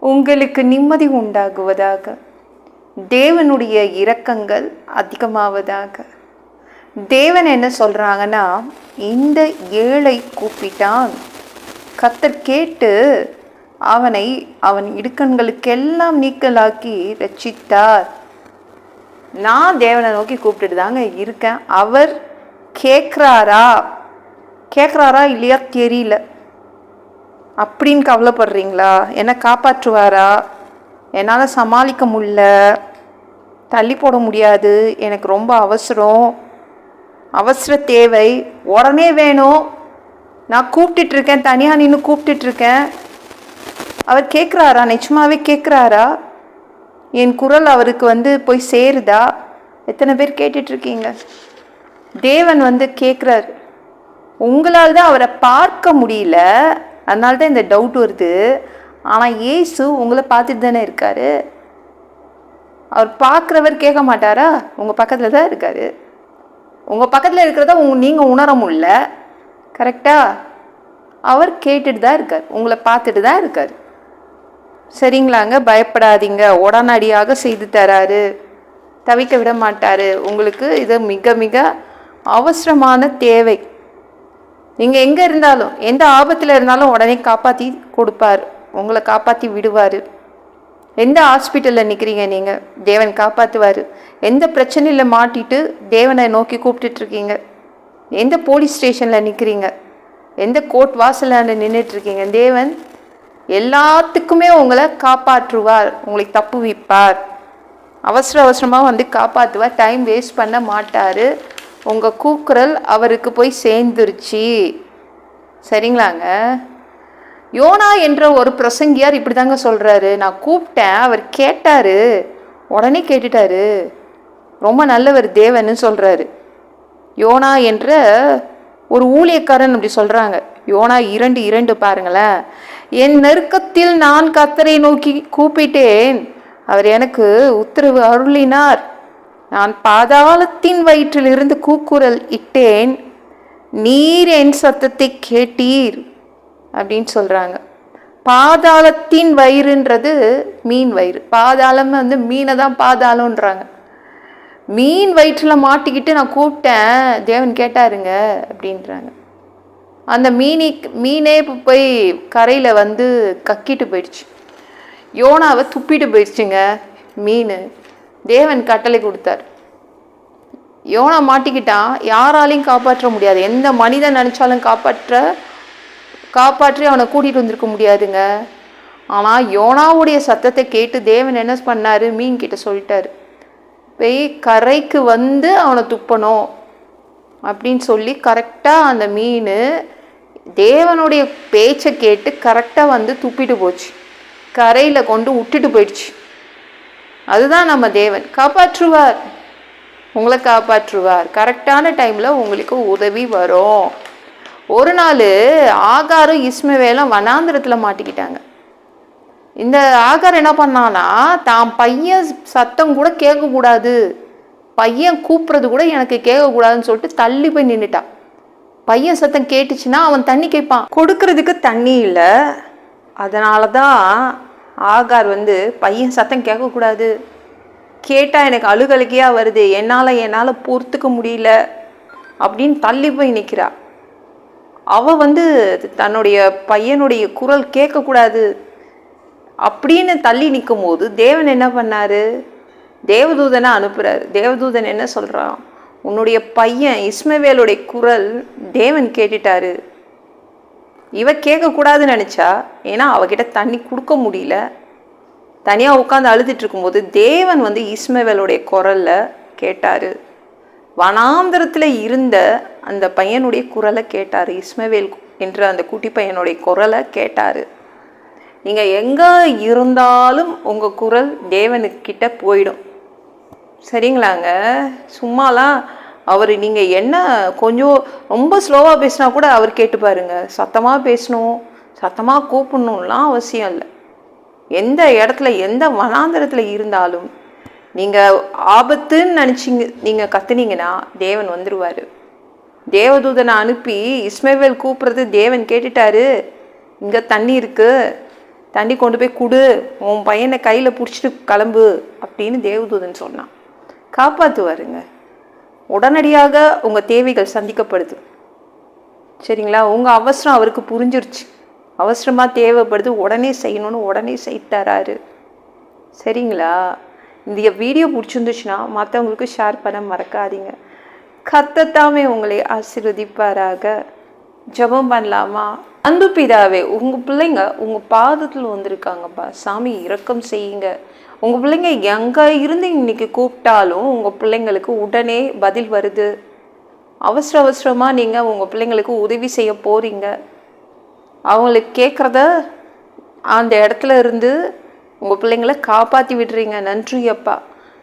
உங்களுக்கு நிம்மதி உண்டாகுவதாக. தேவனுடைய இரக்கங்கள் அதிகமாவதாக. தேவன் என்ன சொல்கிறாங்கன்னா இந்த ஏழை கூப்பிட்டான். கத்தர் கேட்டு அவனை அவன் இடுக்கண்களுக்கெல்லாம் நீக்கலாக்கி ரட்சித்தார். நான் தேவனை நோக்கி கூப்பிட்டுட்டு தாங்க இருக்கேன். அவர் கேட்குறாரா? கேட்குறாரா இல்லையா தெரியல. அப்படின்னு கவலைப்படுறீங்களா? என்னை காப்பாற்றுவாரா? என்னால் சமாளிக்க முடியல. தள்ளி போட முடியாது. எனக்கு ரொம்ப அவசரம். அவசர தேவை. உடனே வேணும். நான் கூப்பிட்டுட்ருக்கேன் தனியாக நின்று கூப்பிட்டுட்ருக்கேன் அவர் கேட்குறாரா நிஜமாவே கேட்குறாரா என் குரல் அவருக்கு வந்து போய் சேருதா? எத்தனை பேர் கேட்டுட்ருக்கீங்க தேவன் வந்து கேட்குறாரு உங்களால் தான் அவரை பார்க்க முடியல. அதனால தான் இந்த டவுட் வருது. ஆனால் ஏசு உங்களை பார்த்துட்டு தானே இருக்காரு. அவர் பார்க்குறவர் கேட்க மாட்டாரா? உங்கள் பக்கத்தில் தான் இருக்கார். உங்கள் பக்கத்தில் இருக்கிறத உங்க நீங்கள் உணர முடியல. கரெக்டாக அவர் கேட்டுட்டு தான் இருக்கார். உங்களை பார்த்துட்டு தான் இருக்கார். சரிங்களாங்க? பயப்படாதீங்க. உடனடியாக செய்து தராரு. தவிக்க விட மாட்டார். உங்களுக்கு இது மிக மிக அவசரமான தேவை. நீங்கள் எங்கே இருந்தாலும் எந்த ஆபத்தில் இருந்தாலும் உடனே காப்பாற்றி கொடுப்பார். உங்களை காப்பாற்றி விடுவார். எந்த ஹாஸ்பிட்டலில் நிற்கிறீங்க நீங்கள் தேவன் காப்பாற்றுவார் எந்த பிரச்சனையில் மாட்டிட்டு தேவனை நோக்கி கூப்பிட்டுட்ருக்கீங்க எந்த போலீஸ் ஸ்டேஷனில் நிற்கிறீங்க எந்த கோர்ட் வாசலில் நின்றுட்டுருக்கீங்க தேவன் எல்லாத்துக்குமே உங்களை காப்பாற்றுவார். உங்களை தப்புவிப்பார். அவசர அவசரமாக வந்து காப்பாற்றுவார் டைம் வேஸ்ட் பண்ண மாட்டார். உங்கள் கூக்குரல் அவருக்கு போய் சேர்ந்துருச்சு. சரிங்களாங்க? யோனா என்ற ஒரு பிரசங்கியார் இப்படி தாங்க சொல்கிறாரு நான் கூப்பிட்டேன் அவர் கேட்டார். உடனே கேட்டுட்டாரு. ரொம்ப நல்லவர் தேவன்னு சொல்கிறாரு யோனா என்ற ஒரு ஊழியக்காரன் அப்படி சொல்கிறாங்க யோனா இரண்டு இரண்டு பாருங்களேன். என் நெருக்கத்தில் நான் கத்தரை நோக்கி கூப்பிட்டேன். அவர் எனக்கு உத்தரவு அருளினார். நான் பாதாளத்தின் வயிற்றிலிருந்து கூக்குரல் இட்டேன் நீர் என் சத்தத்தை கேட்டீர் அப்படின்னு சொல்கிறாங்க பாதாளத்தின் வயிறுன்றது மீன் வயிறு. பாதாளம் வந்து மீனை தான் பாதாளன்றாங்க மீன் வயிற்றில் மாட்டிக்கிட்டு நான் கூப்பிட்டேன் தேவன் கேட்டாருங்க அப்படின்றாங்க. அந்த மீனி மீனே இப்போ போய் கரையில் வந்து கக்கிட்டு போயிடுச்சு. யோனாவை துப்பிட்டு போயிடுச்சுங்க மீன். தேவன் கட்டளை கொடுத்தார். யோனா மாட்டிக்கிட்டான் யாராலையும் காப்பாற்ற முடியாது. எந்த மனிதன் நினச்சாலும் காப்பாற்ற காப்பாற்றி அவனை கூட்டிகிட்டு வந்திருக்க முடியாதுங்க. ஆனால் யோனாவுடைய சத்தத்தை கேட்டு தேவன் என்ன பண்ணாரு? மீன் கிட்ட சொல்லிட்டார். போய் கரைக்கு வந்து அவனை துப்பணும் அப்படின்னு சொல்லி கரெக்டாக அந்த மீன் தேவனுடைய பேச்சை கேட்டு கரெக்டாக வந்து துப்பிட்டு போச்சு. கரையில் கொண்டு விட்டுட்டு போயிடுச்சு. அதுதான் நம்ம தேவன். காப்பாற்றுவார். உங்களை காப்பாற்றுவார். கரெக்டான டைமில் உங்களுக்கு உதவி வரும். ஒரு நாள் ஆகாரும் இஸ்மவேலும் வனாந்திரத்தில் மாட்டிக்கிட்டாங்க. இந்த ஆகார் என்ன பண்ணானா தான் பையன் சத்தம் கூட கேட்கக்கூடாது. பையன் கூப்பிட்றது கூட எனக்கு கேட்கக்கூடாதுன்னு சொல்லிட்டு தள்ளி போய் நின்றுட்டான் பையன் சத்தம் கேட்டுச்சுன்னா அவன் தண்ணி கேட்பான். கொடுக்கறதுக்கு தண்ணி இல்லை. அதனால தான் ஆகார் வந்து பையன் சத்தம் கேட்கக்கூடாது. கேட்டால் எனக்கு அழுகழுகையாக வருது. என்னால் என்னால் பொறுத்துக்க முடியல. அப்படின்னு தள்ளி போய் நிற்கிறா அவள் வந்து தன்னுடைய பையனுடைய குரல் கேட்கக்கூடாது. அப்படின்னு தள்ளி நிற்கும் போது தேவன் என்ன பண்ணார்? தேவதூதனை அனுப்புகிறார் தேவதூதன் என்ன சொல்கிறான் உன்னுடைய பையன் இஸ்மவேலுடைய குரல் தேவன் கேட்டுட்டாரு. இவ கேட்கக்கூடாதுன்னு நினச்சா ஏன்னா அவகிட்ட தண்ணி கொடுக்க முடியல. தனியாக உட்காந்து அழுதுட்டு இருக்கும்போது தேவன் வந்து இஸ்மவேலுடைய குரலில் கேட்டார். வனாந்திரத்தில் இருந்த அந்த பையனுடைய குரலை கேட்டார். இஸ்மவேல் என்ற அந்த குட்டி பையனுடைய குரலை கேட்டார். நீங்கள் எங்கே இருந்தாலும் உங்கள் குரல் தேவனுக்கிட்ட போயிடும். சரிங்களாங்க? சும்மாலாம் அவர் நீங்கள் என்ன கொஞ்சம் ரொம்ப ஸ்லோவாக பேசினா கூட அவர் கேட்டு பாருங்க. சத்தமாக பேசணும். சத்தமாக கூப்பிடணும்லாம் அவசியம் இல்லை. எந்த இடத்துல எந்த வனாந்தரத்தில் இருந்தாலும் நீங்கள் ஆபத்துன்னு நினச்சிங்க நீங்கள் கத்துனீங்கன்னா தேவன் வந்துடுவார் தேவதூதனை அனுப்பி இஸ்மேவேல் கூப்பிட்றது தேவன் கேட்டுட்டாரு. இங்கே தண்ணி இருக்குது தண்ணி கொண்டு போய் குடு. உன் பையனை கையில் பிடிச்சிட்டு கிளம்பு அப்படின்னு தேவதூதன் சொன்னான். காப்பாற்றுவாருங்க உடனடியாக உங்கள் தேவைகள் சந்திக்கப்படுது. சரிங்களா? உங்கள் அவசரம் அவருக்கு புரிஞ்சிருச்சு. அவசரமாக தேவைப்படுது உடனே செய்யணும்னு உடனே செய்தாராரு. சரிங்களா? இந்த வீடியோ பிடிச்சிருந்துச்சுன்னா மற்றவங்களுக்கு ஷேர் பண்ண மறக்காதீங்க. கத்தத்தாமே உங்களை ஆசீர்வதிப்பாராக. ஜெபம் பண்ணலாமா? அன்பு பிதாவே உங்கள் பிள்ளைங்க உங்கள் பாதத்தில் வந்திருக்காங்கப்பா. சாமி இரக்கம் செய்யுங்க. உங்கள் பிள்ளைங்க எங்கே இருந்து இன்னைக்கு கூப்பிட்டாலும் உங்கள் பிள்ளைங்களுக்கு உடனே பதில் வருது. அவசர அவசரமாக நீங்கள் உங்கள் பிள்ளைங்களுக்கு உதவி செய்ய போகிறீங்க அவங்களுக்கு கேட்குறத அந்த இடத்துல இருந்து உங்கள் பிள்ளைங்கள காப்பாற்றி விடுறீங்க. நன்றி அப்பா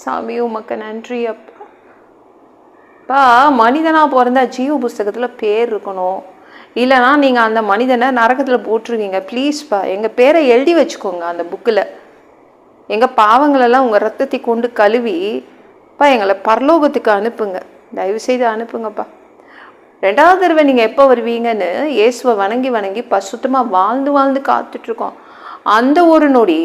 சாமி உமக்கு நன்றி அப்பா. அப்பா மனிதனாக பிறந்தா ஜீவ புஸ்தகத்தில் பேர் இருக்கணும். இல்லைனா நீங்கள் அந்த மனிதனை நரகத்தில் போட்டிருக்கீங்க. ப்ளீஸ்ப்பா எங்கள் பேரை எழுதி வச்சுக்கோங்க அந்த புக்கில் எங்கள் பாவங்களெல்லாம் உங்கள் ரத்தத்தை கொண்டு கழுவி அப்பா எங்களை பரலோகத்துக்கு அனுப்புங்க. தயவுசெய்து அனுப்புங்கப்பா. ரெண்டாவது தடவை நீங்கள் எப்போ வருவீங்கன்னு இயேசுவை வணங்கி வணங்கி பசுத்தமாக வாழ்ந்து வாழ்ந்து காத்துட்ருக்கோம் அந்த ஒரு நொடி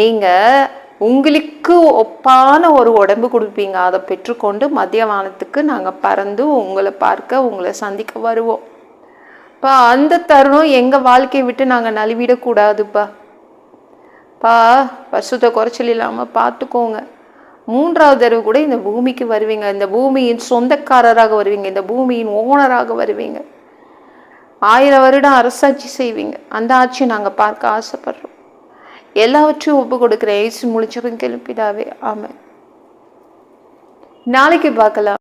நீங்கள் உங்களுக்கு ஒப்பான ஒரு உடம்பு கொடுப்பீங்க. அதை பெற்றுக்கொண்டு மத்திய வானத்துக்கு நாங்கள் பறந்து உங்களை பார்க்க உங்களை சந்திக்க வருவோம். பா அந்த தருணம் எங்கள் வாழ்க்கையை விட்டு நாங்கள் நழுவிடக்கூடாதுப்பா. பா வருஷத்தை குறைச்சல் இல்லாமல் பார்த்துக்கோங்க. மூன்றாவது தடவை கூட இந்த பூமிக்கு வருவீங்க. இந்த பூமியின் சொந்தக்காரராக வருவீங்க. இந்த பூமியின் ஓனராக வருவீங்க. ஆயிரம் வருடம் அரசாட்சி செய்வீங்க. அந்த ஆட்சியை நாங்கள் பார்க்க ஆசைப்படுறோம். எல்லாவற்றையும் ஒப்பு கொடுக்குற ஏசு முழிச்சவன் கிளப்பிதாவே ஆமாம் நாளைக்கு பார்க்கலாம்.